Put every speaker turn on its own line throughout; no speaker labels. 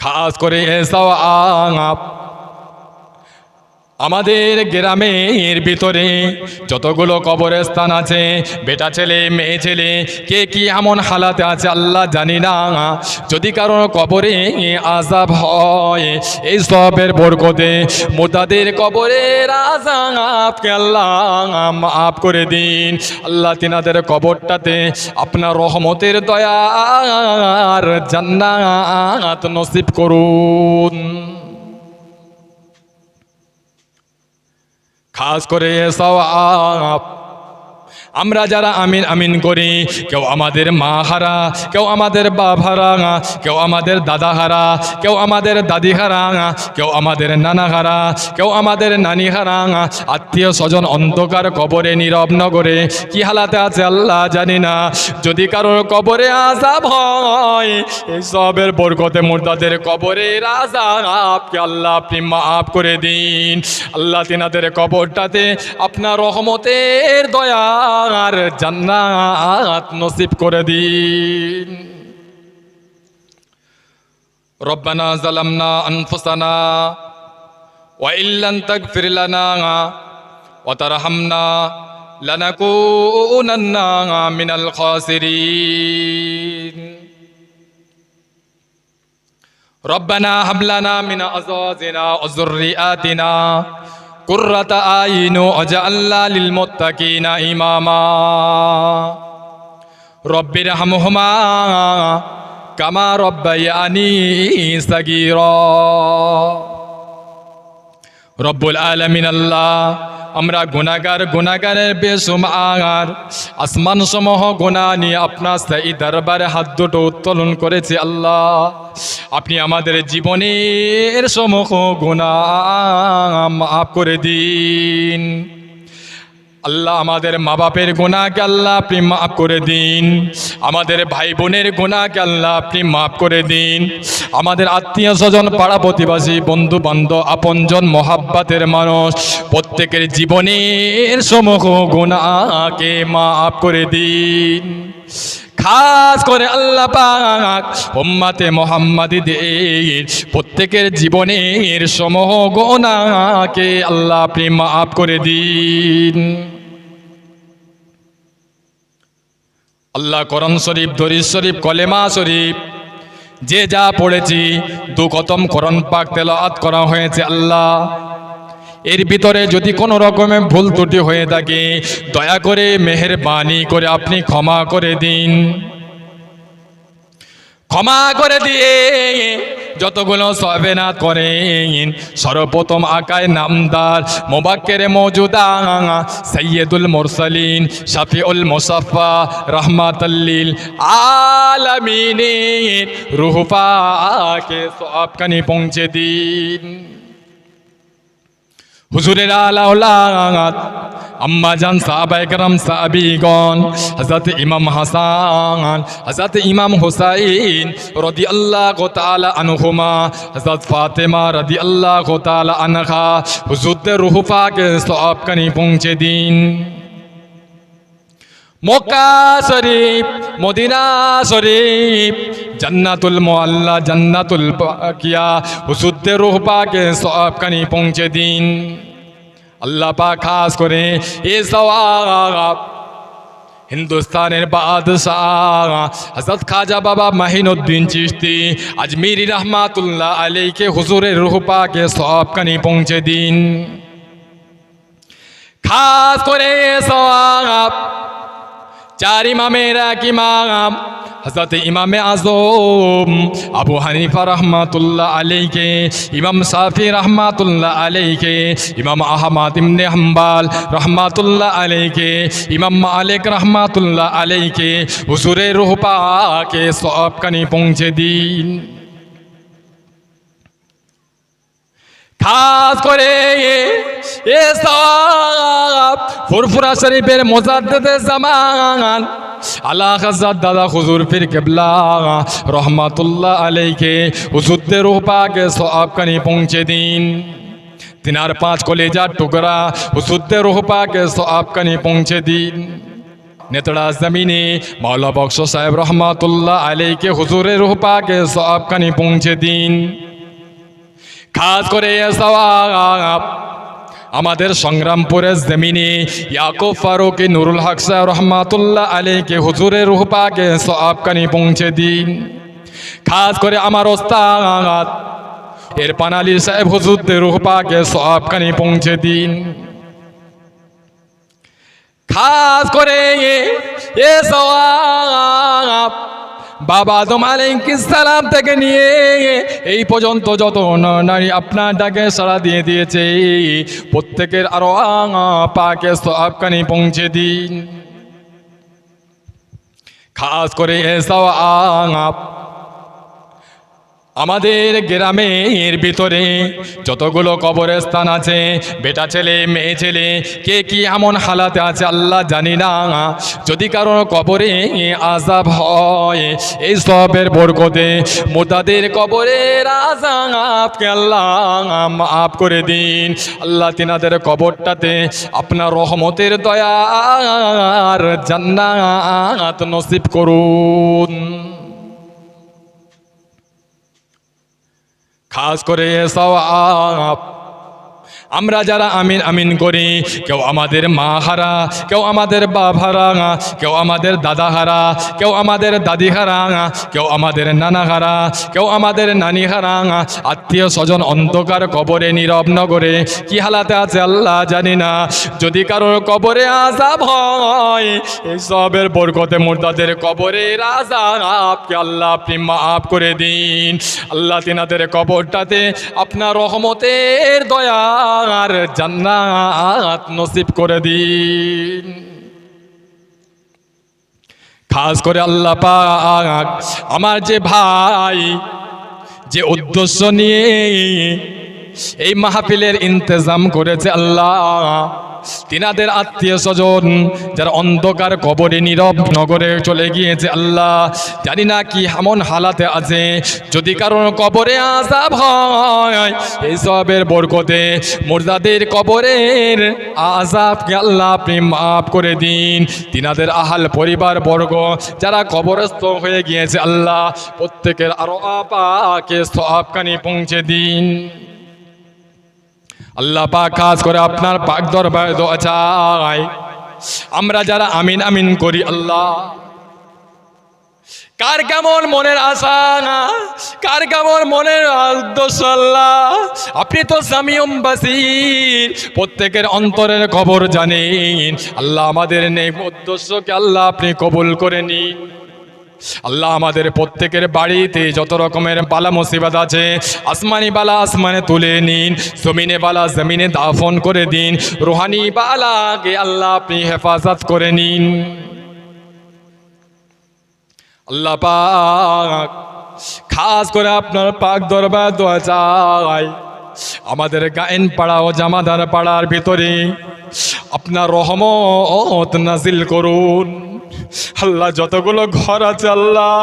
খাস করে এসব আপ আমাদের গ্রামের ভিতরে যতগুলো কবরস্থান আছে, বেটা ছেলে, মেয়ে ছেলে, কে কি এমন হালাতে আছে আল্লাহ জানি না। যদি কারও কবরে আজাব হয়, এই সবের বরকতে মোতাদের কবরের আজাবকে আল্লাহ মাফ করে দিন। আল্লাহ তিনাদের কবরটাতে আপনার রহমতের দয়ার জান্নাত নসিব করুন। খাস করে সওয়াব আমরা যারা আমিন আমিন করি, কেউ আমাদের মা হারা, কেউ আমাদের বাপ হারা, কেউ আমাদের দাদা হারা, কেউ আমাদের দাদি হারা, কেউ আমাদের নানা হারা, কেউ আমাদের নানি হারা, আত্মীয় স্বজন অন্ধকার কবরে, নীরব নগরে, কি হালাতে আছে আল্লাহ জানি না। যদি কারোর কবরে আজাব হয়, এই সবের বরকতে মুর্দাদের কবরে আজাবকে আল্লাহ আপনি মাফ করে দিন। আল্লাহ তিনাদের কবরটাতে আপনার রহমতের দয়ার জান্নাত নসিব করে দিন ربنا ظلمنا أنفسنا وإن لم تغفر لنا وترحمنا لنكونن من الخاسرين ربنا هب لنا من أزواجنا وذرياتنا কুর্রাতা আইনু আল্লাহ লিল মুত্তাকিনা ইমামা। রব্বির হামহুমা কামা রব্বায়ানি সাগীরা। রব্বুল আলামিন আল্লাহ আমরা গুণাগার, গুণাগারের বেসুমার আসমান সমূহ গুণা নিয়ে আপনার স্থায়ী দরবারে হাত দুটো উত্তোলন করেছে আল্লাহ। আপনি আমাদের জীবনের সমূহ গুণা মাফ করে দিন। আল্লাহ আমাদের মা বাপের গুণাকে আল্লাহ আপনি মাফ করে দিন। আমাদের ভাই বোনের গুণাকে আল্লাহ আপনি মাফ করে দিন। আমাদের আত্মীয় স্বজন পাড়া প্রতিবাসী বন্ধু বান্ধব আপনজন, মহাব্বাতের মানুষ, প্রত্যেকের জীবনের সমূহ গুণাকে মাফ করে দিন। খাস করে আল্লাহ পাক উম্মাতে মোহাম্মদীদের প্রত্যেকের জীবনের সমূহ গোনাকে আল্লাহ আপনি মাফ করে দিন। আল্লাহ করম শরীফ, দরিদ শরীফ, কলেমা শরীফ, যে যা পড়েছি, দু কতম করণ পাক তেলাওয়াত করা হয়েছে আল্লাহ। এর ভিতরে যদি কোনো রকমে ভুল ত্রুটি হয়ে থাকে, দয়া করে, মেহেরবানি করে আপনি ক্ষমা করে দিন। ক্ষমা করে দিয়ে যতগুলো সবেনা করেন, সর্বপ্রথম আকায় নামদার মোবাক্কের মৌজুদা সৈয়দুল মোরসলিন, শাফিউল মুসাফা রহমাতাল্লিল রুহফা কে সবখানি পৌঁছে দিন। হুজুরের আলাউলাদ আম্মা জান সাহাবা একরাম সাহাবিগণ, হযরত ইমাম হাসান, হযরত ইমাম হুসাইন রাদিয়াল্লাহু তাআলা আনহুমা, হযরত ফাতেমা রাদিয়াল্লাহু তাআলা আনহা, হুজুরদের রূহ পাকে সব কানি পৌঁছে দিন। মক্কা শরীফ, মদিনা শরীফ জান্নাতুল মোয়াল্লা জান্নাতুল বাকিয়া হুসুদ্দে রুহ পাকে সব কানি পৌঁছে দিন। আল্লাহ পাক খাস করে এ সওয়াব। হিন্দুস্তানের বাদশাহ হজরত খাজা বাবা মাহিনুদ্দিন চিশতি, আজমিরি রহমাতুল্লাহ আলীকে হুজুরের রুহ পাকে সব কানি পৌঁছে দিন। খাস করে সওয়াব। চার ইমামের এক ইমাম। হজরত ইমামে আজম আবু হানিফা রহমাতুল্লাহ আলীকে ইমাম সাফি রহমাতুল্লাহ আলীকে ইমাম আহমদ ইমনে হাম্বাল রহমাতুল্লাহ আলীকে ইমাম মালিক রহমাতুল্লাহ আলীকে হুজুরের রুহ পাকে সব কানি পৌঁছে দিন। খাস করে এ সব ফুরফুরা শরীফের মোজাদ্দেদে জামান আল্লাহ হাজার দাদা হুজুর ফির কেবলা, রহমাতুল্লাহ আলাইকে হুজুরদের রূপাকে সব কানি পৌঁছে দিন। তিনার পাঁচ কলেজার টুকরা হুজুরদের রূপাকে সব কানি পৌঁছে দিন। নেতড়া জমিনে মাওলা বক্স সাহেব রহমাতুল্লাহ আলীকে হুজুরের রুহ পাকে সবখানি পৌঁছে দিন। খাস করে সওয়াব আমাদের সংগ্রামপুরের জমিনে ইয়াকুব ফারুক নুরুল হক সাহেব রহমাতুল্লাহ আলীকে হুজুরের রুহ পাকে সবখানি পৌঁছে দিন। খাস করে আমার ওস্তাদ। এর পানালি সাহেব হুজুরদের রুহ পাকে সবখানি পৌঁছে দিন। খাস করে এ- সওয়াব বাবা আদম সালাম থেকে নিয়ে, এই পর্যন্ত যত নারী আপনার ডাকে সাড়া দিয়ে দিয়েছে, প্রত্যেকের আরও পাকে সবখানি পৌঁছে দিন। খাস করে এসাও সওয়াব আমাদের গ্রামের ভিতরে যতগুলো কবরস্থান আছে, বেটা ছেলে, মেয়ে ছেলে, কে কি এমন হালাতে আছে আল্লাহ জানি না। যদি কারও কবরে আজাব হয়, এই সবের বরকতে মোতাদের কবরের আজাবকে আল্লাহ মাফ করে দিন। আল্লাহ তিনাদের কবরটাতে আপনার রহমতের দয়ার জান্নাত নসিব করুন। খাস করে সওয়াব। আমরা যারা আমিন আমিন করি, কেউ আমাদের মা হারা, কেউ আমাদের বাপ হারা, কেউ আমাদের দাদা হারা, কেউ আমাদের দাদি হারা, কেউ আমাদের নানা হারা, কেউ আমাদের নানি হারা, আত্মীয় স্বজন অন্ধকার কবরে, নীরব নগরে, কি হালাতে আছে আল্লাহ জানি না। যদি কারোর কবরে আজাব হয় এই সবের বরকতে মুর্দাদের কবরে আজাবকে আল্লাহ আপনি মাফ করে দিন। আল্লাহ তিনাদের কবরটাতে আপনার রহমতের দয়ার জান্নাত নসিব করে দিন। খাস করে আল্লাহ পাক আমার যে ভাই, যে উদ্দেশ্য নিয়ে এই মাহফিলের ইন্তজাম করেছে আল্লাহ। তিনাদের আত্মীয় স্বজন, যারা অন্ধকার কবরে নীরব নগরে চলে গিয়েছে আল্লাহ, জানি না কি এমন হালাতে আছে, যদি কারণ কবরে আজাব হয় এইসবের বরকতে মুর্দাদের কবরের আজাবকে আল্লাহ আপনি মাফ করে দিন। তিনাদের আহাল পরিবার বর্গ, যারা কবরস্থ হয়ে গিয়েছে আল্লাহ, প্রত্যেকের আরও আপাকে সবখানি পৌঁছে দিন। আল্লাহ পাক খাস করে আপনার পাক দরবারে দোয়া চাই। আমরা যারা আমিন আমিন করি আল্লাহ। কার কেমন মনের আশা না? কার কেমন মনের আল্লাহ? আপনি তো সামিয়ম বাসির প্রত্যেকের অন্তরের খবর জানেন। আল্লাহ আমাদের নেই উদ্দেশ্যকে আল্লাহ আপনি কবুল করে নিন। আল্লাহ আমাদের প্রত্যেকের বাড়িতে যত রকমের বালা মুসিবত আছে, আসমানি বালা আসমানে তুলে নিন, জমিনে বালা জমিনে দাফন করে দিন, রুহানি বালাকে আল্লাহ আপনি হেফাজত করে নিন। আল্লাহ পাক, খাস করে আপনার পাক দরবার দোয়া চাই। আমাদের গায়েন পাড়া ও জামাদার পাড়ার ভিতরে আপনার রহমত নাজিল করুন। আল্লাহ, যতগুলো ঘর আছে আল্লাহ,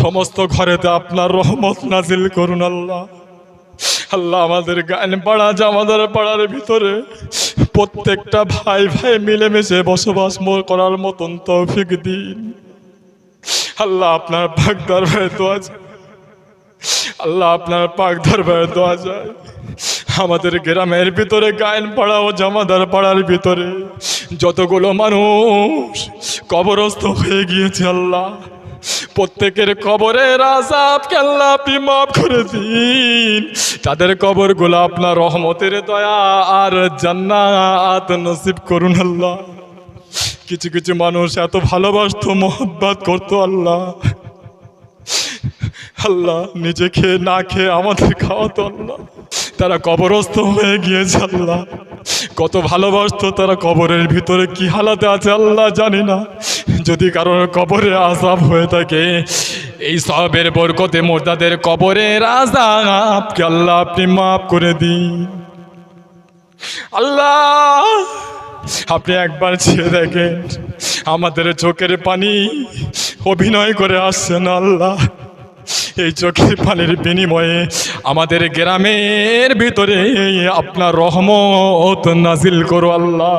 সমস্ত ঘরেতে আপনার রহমত নাজিল করুন আল্লাহ। আল্লাহ, আমাদের গান পাড়া জামাদার পাড়ার ভিতরে। প্রত্যেকটা ভাই ভাই মিলেমিশে বসবাস করার মতন তৌফিক দিন। আল্লাহ, আপনার পাক দরবারে দোয়া চাই। আল্লাহ, আপনার পাক দরবারে দোয়া যায় আমাদের গ্রামের ভিতরে গায়ন পাড়া ও জামাদার পাড়ার ভিতরে যতগুলো মানুষ কবরস্থ হয়ে গিয়েছে আল্লাহ। প্রত্যেকের কবরের আজাবকে আল্লাহ আপনি মাফ করে দিন। তাদের কবরগুলো আপনার রহমতের দয়া আর জান্নাত নসিব করুন আল্লাহ। কিছু কিছু মানুষ এত ভালোবাসত, মোহব্বত করতো আল্লাহ। আল্লাহ নিজে খেয়ে না খেয়ে আমাদের খাওয়াতো আল্লাহ। তারা কবরস্থ হয়ে গিয়েছে আল্লাহ। কত ভালোবাসতো তারা কবরের ভিতরে কি হালাতে আছে আল্লাহ জানি না। যদি কারোর কবরে আজাব হয়ে থাকে, এই সবের বরকতে মোর্দাদের কবরের আজাবকে আল্লাহ আপনি মাফ করে দিন। আল্লাহ, আপনি একবার ছেড়ে দেখেন, আমাদের চোখের পানি অভিনয় করে আসছেন আল্লাহ। এই চোখের পানির বিনিময়ে আমাদের গ্রামের ভিতরে আপনার রহমত নাজিল করো আল্লাহ।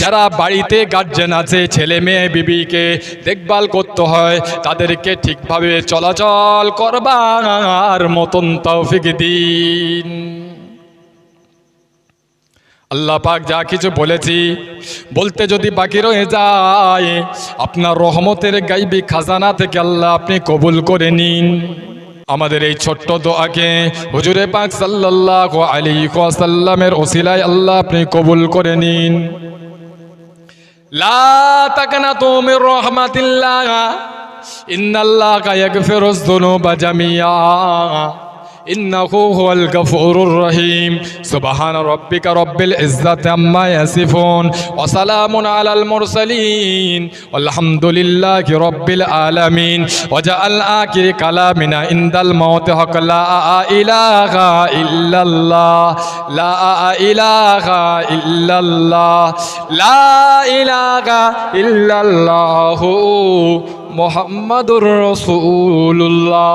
যারা বাড়িতে গার্জেন আছে, ছেলে মেয়ে, বিবিকে দেখভাল করতে হয়, তাদেরকে ঠিকভাবে চলাচল করবার মতন তৌফিক দিন। আল্লাহ পাক যা কিছু বলেছি, বলতে যদি বাকি রয়ে যায়, আপনার রহমতের গাইবি খাজানা থেকে আল্লাহ আপনি কবুল করে নিন। আমাদের এই ছোট্ট দোয়াকে হুজুরে পাক সাল্লাহ আলী ওয়াসাল্লামের ওসিলায় আল্লাহ আপনি কবুল করে নিন। লা তাকনাতু মির রাহমাতিল্লাহ, ইন্নাল্লাহা ইয়াগফিরুজ যুনুবা জামিয়া ইন্নাহু হুয়াল গাফুরুর রহিম সুবহান রাব্বিকা রাব্বিল ইজ্জাতি আম্মা ইয়াসিফুন ওয়া সালামুন আলাল মুরসালিন আলহামদুলিল্লাহি রাব্বিল আলামিন ওয়া জাআল আখির কালামিনা ইনদাল মাউত হক লা ইলাহা ইল্লাল্লাহ লা ইলাহা ইল্লাল্লাহ লা ইলাহা ইল্লাল্লাহু মুহাম্মাদুর রাসূলুল্লাহ